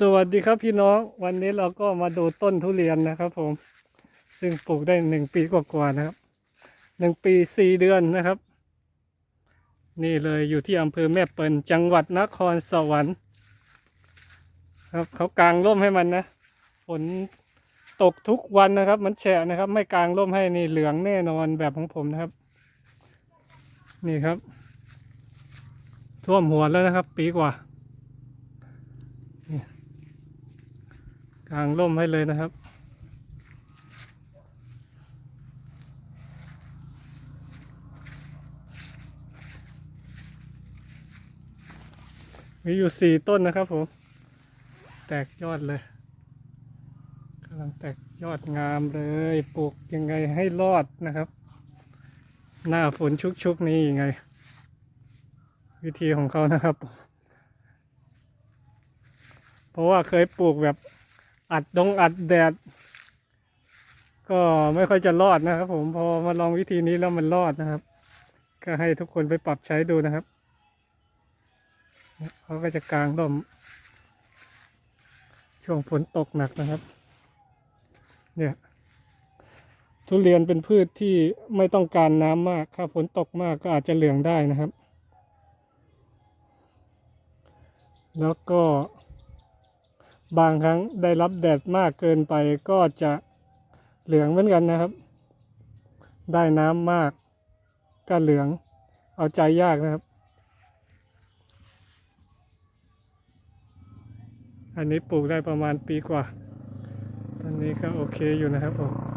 สวัสดีครับพี่น้องวันนี้เราก็มาดูต้นทุเรียนนะครับ ผม ซึ่งปลูกได้หนึ่งปีกว่าๆนะครับหนึ่งปีสี่เดือนนะครับ นี่เลยอยู่ที่อำเภอแม่เปิลจังหวัดนครสวรรค์ ครับเขากางร่มให้มันนะฝนตกทุกวันนะครับ มันแฉะนะครับ ไม่กางร่มให้นี่เหลืองแน่นอนแบบของผมนะครับ นี่ครับ ท่วมหัวแล้วนะครับ ปีกว่า กางร่มให้เลยนะครับ มีอยู่สี่ต้นนะครับผม แตกยอดเลยกำลังแตกยอดงามเลย ปลูกยังไงให้รอดนะครับ หน้าฝนชุกๆนี้ยังไง วิธีของเขานะครับ เพราะว่าเคยปลูกแบบ อัดดงอัดแดด ก็ไม่ค่อยจะรอดนะครับ ผมพอมาลองวิธีนี้แล้วมันรอดนะครับ ก็ให้ทุกคนไปปรับใช้ดูนะครับเขาก็จะกลางร่มช่วงฝนตกหนักนะครับ เนี่ยทุเรียนเป็นพืชที่ไม่ต้องการน้ำมาก ถ้าฝนตกมากก็อาจจะเหลืองได้นะครับ แล้วก็ บางครั้งได้รับแดดมากเกินไปก็จะเหลืองเหมือนกันนะครับ ได้น้ำมากก็เหลือง เอาใจยากนะครับ อันนี้ปลูกได้ประมาณปีกว่า ตอนนี้ก็โอเคอยู่นะครับผม